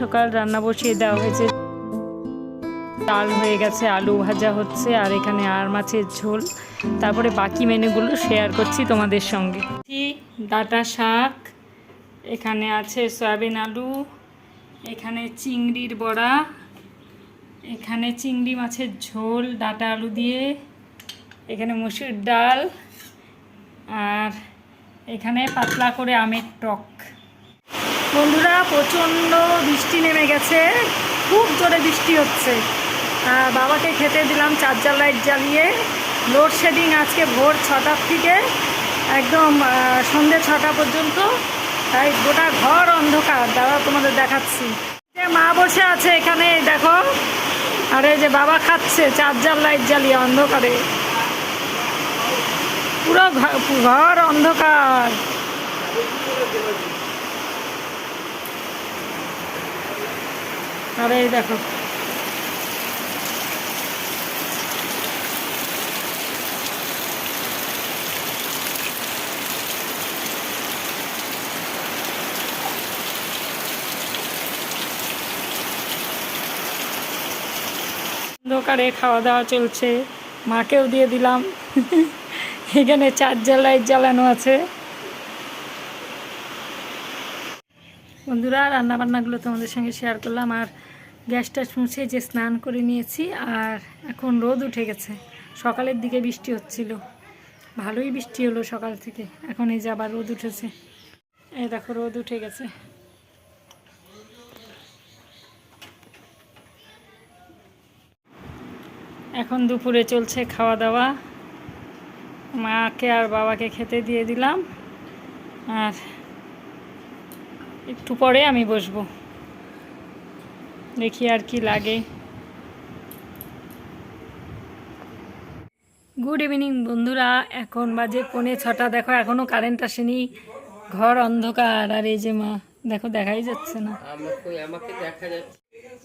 সকাল রান্না বসিয়ে দেওয়া হয়েছে। ডাল হয়ে গেছে, আলু ভাজা হচ্ছে, আর এখানে আর মাছের ঝোল। তারপরে বাকি মেনুগুলো শেয়ার করছি তোমাদের সঙ্গে। ডাটা শাক, এখানে আছে সয়াবিন আলু, এখানে চিংড়ির বড়া, এখানে চিংড়ি মাছের ঝোল, ডাটা আলু দিয়ে, এখানে মসুর ডাল, আর এখানে পাতলা করে আমের টক। বন্ধুরা প্রচণ্ড বৃষ্টি নেমে গেছে। খুব জোরে বৃষ্টি হচ্ছে। বাবাকে খেতে দিলাম চার্জার লাইট জ্বালিয়ে। লোডশেডিং আজকে ভোর ছটার থেকে একদম আহ, সন্ধ্যে ছটা পর্যন্ত। তাই গোটা ঘর অন্ধকার। দাদা তোমাদের দেখাচ্ছি। যে মা বসে আছে এখানে দেখো। আর যে বাবা খাচ্ছে চার্জার লাইট জ্বালিয়ে অন্ধকারে। পুরো ঘর অন্ধকার। আর এই দেখো। অন্ধকারে খাওয়া দাওয়া চলছে। মাকেও দিয়ে দিলাম। এখানে চার্জার লাইট জ্বালানো আছে। বন্ধুরা রান্না বান্নাগুলো তোমাদের সঙ্গে শেয়ার করলাম। আর গ্যাসটা মুছে যে স্নান করে নিয়েছি, আর এখন রোদ উঠে গেছে। সকালের দিকে বৃষ্টি হচ্ছিল। ভালোই বৃষ্টি হলো সকাল থেকে। এখন এই যে আবার রোদ উঠেছে। এই দেখো, রোদ উঠে গেছে। এখন দুপুরে চলছে খাওয়া দাওয়া মাকে আর বাবাকে খেতে দিয়ে দিলাম। আর একটু পরে আমি বসবো। দেখি আর কি লাগে। গুড ইভিনিং বন্ধুরা। এখন বাজে পৌনে ছটা। দেখো এখনও কারেন্ট আসেনি। ঘর অন্ধকার। আর এই যে মা, দেখো, দেখাই যাচ্ছে না। আমাকে দেখা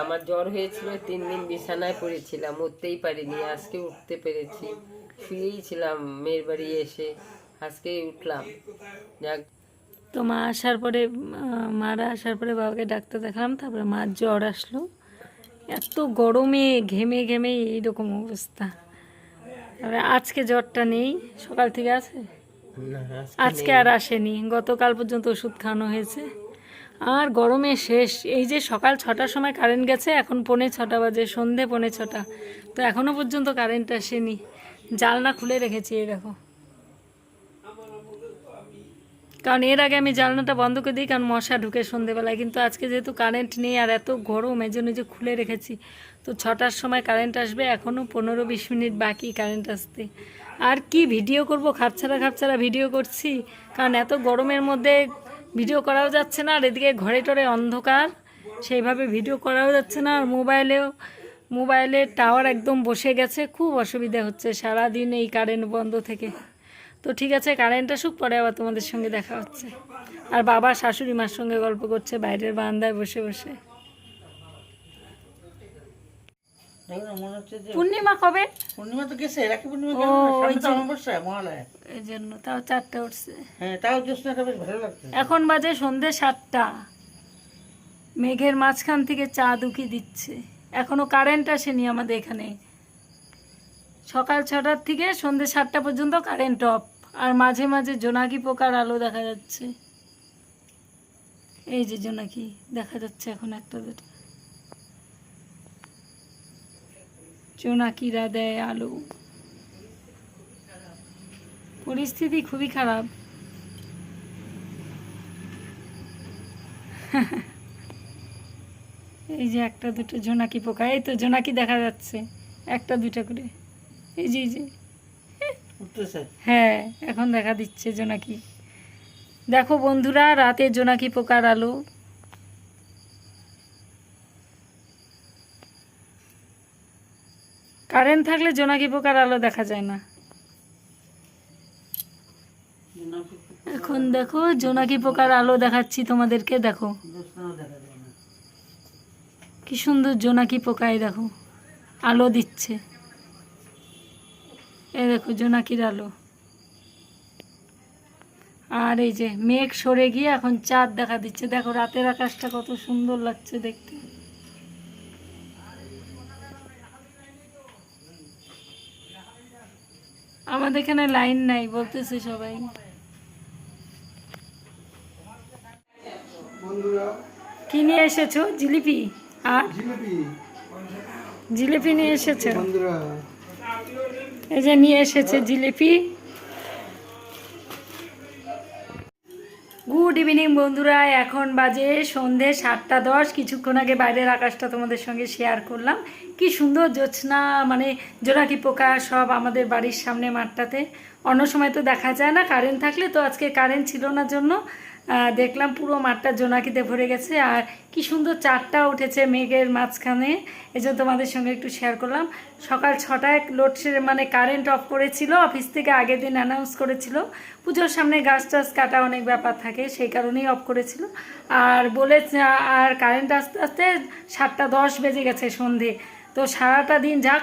আমার জ্বর হয়েছিল, তিন দিন বিছানায় পড়েছিলাম, উঠতেই পারিনি। আজকে উঠতে পেরেছি। শুয়েই ছিলাম, মেয়ের বাড়ি এসে। আজকেই উঠলাম। যাক তো মা আসার পরে মারা আসার পরে বাবাকে ডাক্তার দেখালাম তারপরে মার জ্বর আসলো। এত গরমে ঘেমে ঘেমে এইরকম অবস্থা। তারপরে আজকে জ্বরটা নেই সকাল থেকে আছে? আজকে আর আসেনি। গতকাল পর্যন্ত ওষুধ খাওয়ানো হয়েছে। আর গরমে শেষ। এই যে সকাল ছটার সময় কারেন্ট গেছে এখন পৌনে ছটা বাজে সন্ধে পৌনে ছটা। তো এখনও পর্যন্ত কারেন্ট আসেনি। জালনা খুলে রেখেছি এই দেখো। কারণ এর আগে আমি জানলাটা বন্ধ করে দিই, কারণ মশা ঢুকে সন্ধেবেলায়। কিন্তু আজকে যেহেতু কারেন্ট নেই আর এত গরম, এই জন্য যে খুলে রেখেছি। তো ছটার সময় কারেন্ট আসবে এখনও পনেরো বিশ মিনিট বাকি কারেন্ট আসতে। আর কি ভিডিও করব? খাপছাড়া খাপছাড়া ভিডিও করছি। কারণ এত গরমের মধ্যে ভিডিও করাও যাচ্ছে না, আর এদিকে ঘরে টরে অন্ধকার। সেইভাবে ভিডিও করাও যাচ্ছে না, আর মোবাইলেও মোবাইলের টাওয়ার একদম বসে গেছে। খুব অসুবিধা হচ্ছে সারাদিন এই কারেন্ট বন্ধ থেকে। তো ঠিক আছে কারেন্ট আসুক পরে আবার তোমাদের সঙ্গে দেখা হচ্ছে। আর বাবা শাশুড়ি মার সঙ্গে গল্প করছে বাইরের বারান্দায় বসে বসে। পূর্ণিমা কবে? পূর্ণিমা তো গেছে রাখি পূর্ণিমা ও, গেল না, ওই তো যে- অমাবস্যা মহালয়া। এই জন্য তাও চারটে উঠছে। হ্যাঁ তাও জ্যোৎস্নাটা বেশ ভালো লাগছে। এখন বাজে সন্ধে সাতটা। মেঘের মাঝখান থেকে চাঁদ উকি দিচ্ছে। এখনও কারেন্ট আসেনি আমাদের এখানে। সকাল ছটার থেকে সন্ধে সাতটা পর্যন্ত কারেন্ট অফ। আর মাঝে মাঝে জোনাকি পোকার আলো দেখা যাচ্ছে। এই যে জোনাকি, দেখা যাচ্ছে এখন একটা দুটো। জোনাকিরা দেয় আলো। পরিস্থিতি খুবই খারাপ। এই যে একটা দুটো জোনাকি পোকা, এই তো জোনাকি দেখা যাচ্ছে, একটা দুটো করে। এই যে এই যে। হ্যাঁ এখন দেখা দিচ্ছে জোনাকি। দেখো বন্ধুরা রাতে জোনাকি পোকার আলো। কারেন্ট থাকলে জোনাকি পোকার আলো দেখা যায় না। এখন দেখো জোনাকি পোকার আলো দেখাচ্ছি তোমাদেরকে দেখো। কি সুন্দর জোনাকি পোকায় দেখো আলো দিচ্ছে। এই দেখো জোনাকির আলো। আর এই যে মেঘ সরে গিয়ে এখন চাঁদ দেখা দিচ্ছে। দেখো রাতের আকাশটা কত সুন্দর লাগছে দেখতে। আমাদের এখানে লাইন নাই বলতেছে সবাই। কি নিয়ে এসেছ? জিলিপি? আর? জিলিপি। জিলিপি নিয়ে এসেছ? বন্ধুরা এই যে নিয়ে এসেছে জিলিপি। গুড ইভিনিং বন্ধুরা। এখন বাজে সন্ধে সাতটা দশ। কিছুক্ষণ আগে বাইরের আকাশটা তোমাদের সঙ্গে শেয়ার করলাম। কি সুন্দর জ্যোৎস্না মানে জোনাকি পোকা, সব আমাদের বাড়ির সামনে মাঠটাতে। অন্য সময় তো দেখা যায় না কারেন্ট থাকলে তো আজকে কারেন্ট ছিল না জন্য। দেখলাম পুরো মাঠটা জোনাকিতে ভরে গেছে আর কি সুন্দর চারটা উঠেছে মেঘের মাঝখানে। এই জন্য তোমাদের সঙ্গে একটু শেয়ার করলাম। সকাল ছটায় লোডশেড মানে কারেন্ট অফ করেছিল অফিস থেকে আগের দিন অ্যানাউন্স করেছিল। পুজোর সামনে গাছ টাছ কাটা অনেক ব্যাপার থাকে, সেই কারণেই অফ করেছিল। আর বলে আর কারেন্ট আস্তে আস্তে সাতটা দশ বেজে গেছে সন্ধে। তো সারাটা দিন যাক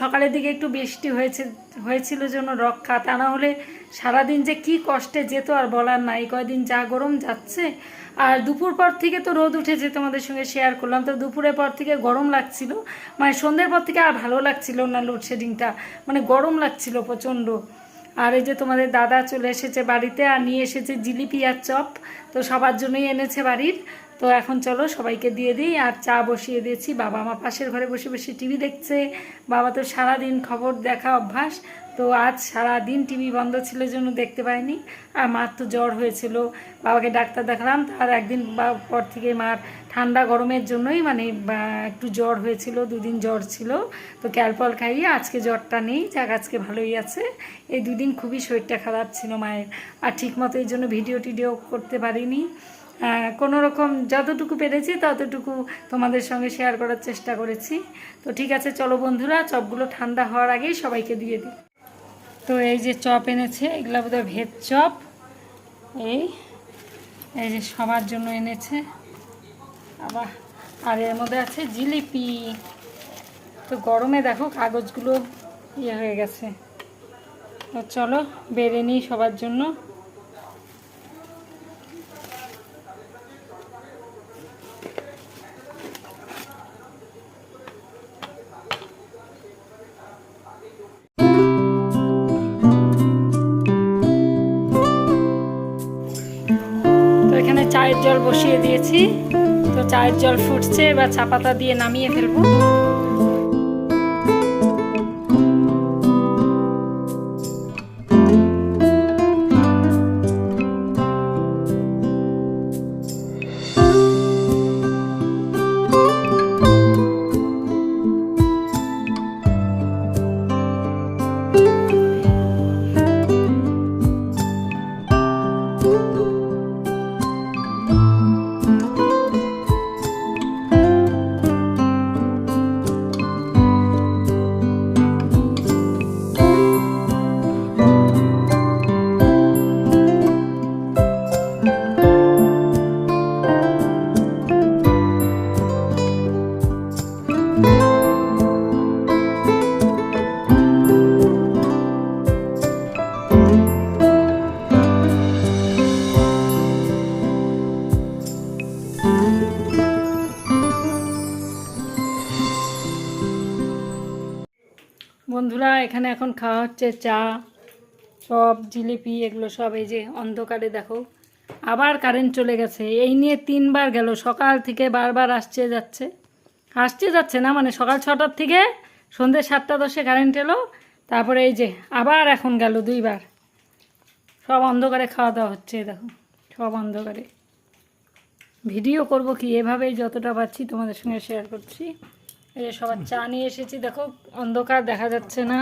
সকালের দিকে একটু বৃষ্টি হয়েছে, হয়েছিল জন্য রক্ষা। তা না হলে সারাদিন যে কি কষ্টে যেত আর বলার নাই। কয়দিন যা গরম যাচ্ছে, আর দুপুর পর থেকে তো রোদ উঠেছে তোমাদের সঙ্গে শেয়ার করলাম। তো দুপুরের পর থেকে গরম লাগছিল মানে সন্ধ্যের পর থেকে আর ভালো লাগছিল না লোডশেডিংটা মানে গরম লাগছিল প্রচণ্ড। আর এই যে তোমাদের দাদা চলে এসেছে বাড়িতে আর নিয়ে এসেছে জিলিপি আর চপ, তো সবার জন্যই এনেছে বাড়ির। তো এখন চলো সবাইকে দিয়ে দিই, আর চা বসিয়ে দিয়েছি। বাবা আমার পাশের ঘরে বসে বসে টিভি দেখছে। বাবা তো সারাদিন খবর দেখা অভ্যাস, তো আজ সারা দিন টিভি বন্ধ ছিল জন্য দেখতে পাইনি। আর মার তো জ্বর হয়েছিল। বাবাকে ডাক্তার দেখালাম, তার একদিন পর থেকে মার ঠান্ডা গরমের জন্যই মানে একটু জ্বর হয়েছিল, দুদিন জ্বর ছিল। তো ক্যালপল খাইয়ে আজকে জ্বরটা নেই, যাক আজকে ভালোই আছে। এই দুদিন খুবই শরীরটা খারাপ ছিল মায়ের। আর ঠিকমতো এই জন্য ভিডিও টিডিও করতে পারিনি। কোনো রকম যতটুকু পেরেছি ততটুকু তোমাদের সঙ্গে শেয়ার করার চেষ্টা করেছি। তো ঠিক আছে, চলো বন্ধুরা, চপগুলো ঠান্ডা হওয়ার আগেই সবাইকে দিয়ে দিই। তো এই যে চপ এনেছে, এগুলো বোধহয় ভেজ চপ। এই এই যে সবার জন্য এনেছে। আবার আর এর মধ্যে আছে জিলিপি। তো গরমে দেখো কাগজগুলো ইয়ে হয়ে গেছে। তো চলো, বেড়ে নিই সবার জন্য। জল বসিয়ে দিয়েছি। তো চায়ের জল ফুটছে এবার চা পাতা দিয়ে নামিয়ে ফেলব। বন্ধুরা, এখানে এখন খাওয়া হচ্ছে চা সব জিলিপি, এগুলো সব এই যে অন্ধকারে দেখো। আবার কারেন্ট চলে গেছে। এই নিয়ে তিনবার গেল। সকাল থেকে বারবার আসছে, যাচ্ছে। আসছে, যাচ্ছে না মানে সকাল ছটার থেকে সন্ধ্যে সাতটা দশে কারেন্ট এলো। তারপরে এই যে আবার এখন গেল দুইবার। সব অন্ধকারে খাওয়া দাওয়া হচ্ছে, দেখো। সব অন্ধকারে। ভিডিও করব কি, এভাবেই যতটা পাচ্ছি তোমাদের সঙ্গে শেয়ার করছি। এই সবার চা নিয়ে এসেছি। দেখো, অন্ধকার দেখা যাচ্ছে না।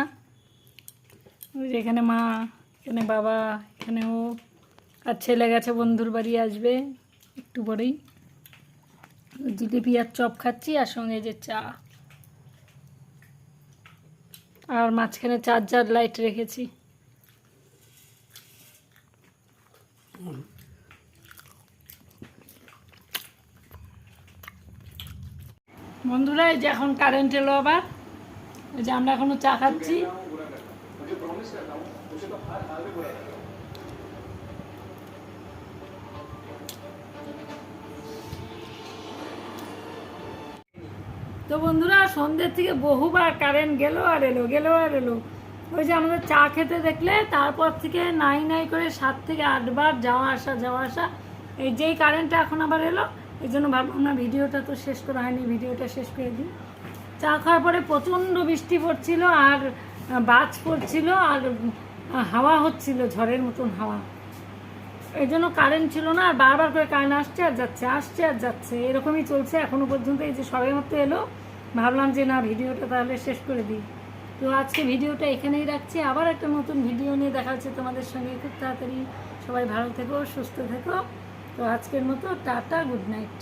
এখানে মা, এখানে বাবা, এখানে ও আর ছেলে গেছে, বন্ধুর বাড়ি আসবে একটু পরেই। জিলিপি আর চপ খাচ্ছি, আর সঙ্গে যে চা। আর মাঝখানে চার্জার লাইট রেখেছি। বন্ধুরা, এই যে এখন কারেন্ট এলো আবার। এই যে আমরা এখনও চা খাচ্ছি। তো বন্ধুরা, সন্ধ্যের থেকে বহুবার কারেন্ট গেল আর এলো, গেল আর এলো। ওই যে আমাদের চা খেতে দেখলে, তারপর থেকে নাই নাই করে সাত থেকে আটবার যাওয়া আসা যাওয়া আসা। এই যেই কারেন্টটা এখন আবার এলো এই জন্য ভাবলাম না, ভিডিওটা তো শেষ করা হয়নি, ভিডিওটা শেষ করে দিই। চা খাওয়ার পরে প্রচণ্ড বৃষ্টি পড়ছিল আর বাজ পড়ছিল আর হাওয়া হচ্ছিল, ঝড়ের মতন হাওয়া। এই জন্য কারেন্ট ছিল না, আর বারবার করে কারেন্ট আসছে আর যাচ্ছে, আসছে আর যাচ্ছে, এরকমই চলছে। এখনও পর্যন্ত এই যে সবে মতো এলো, ভাবলাম যে না, ভিডিওটা তাহলে শেষ করে দিই। তো আজকে ভিডিওটা এখানেই রাখছি। আবার একটা নতুন ভিডিও নিয়ে দেখা হচ্ছে তোমাদের সঙ্গে। খুব তাড়াতাড়ি সবাই ভালো থেকো, সুস্থ থেকো। তো আজকের মতো টাটা গুড নাইট।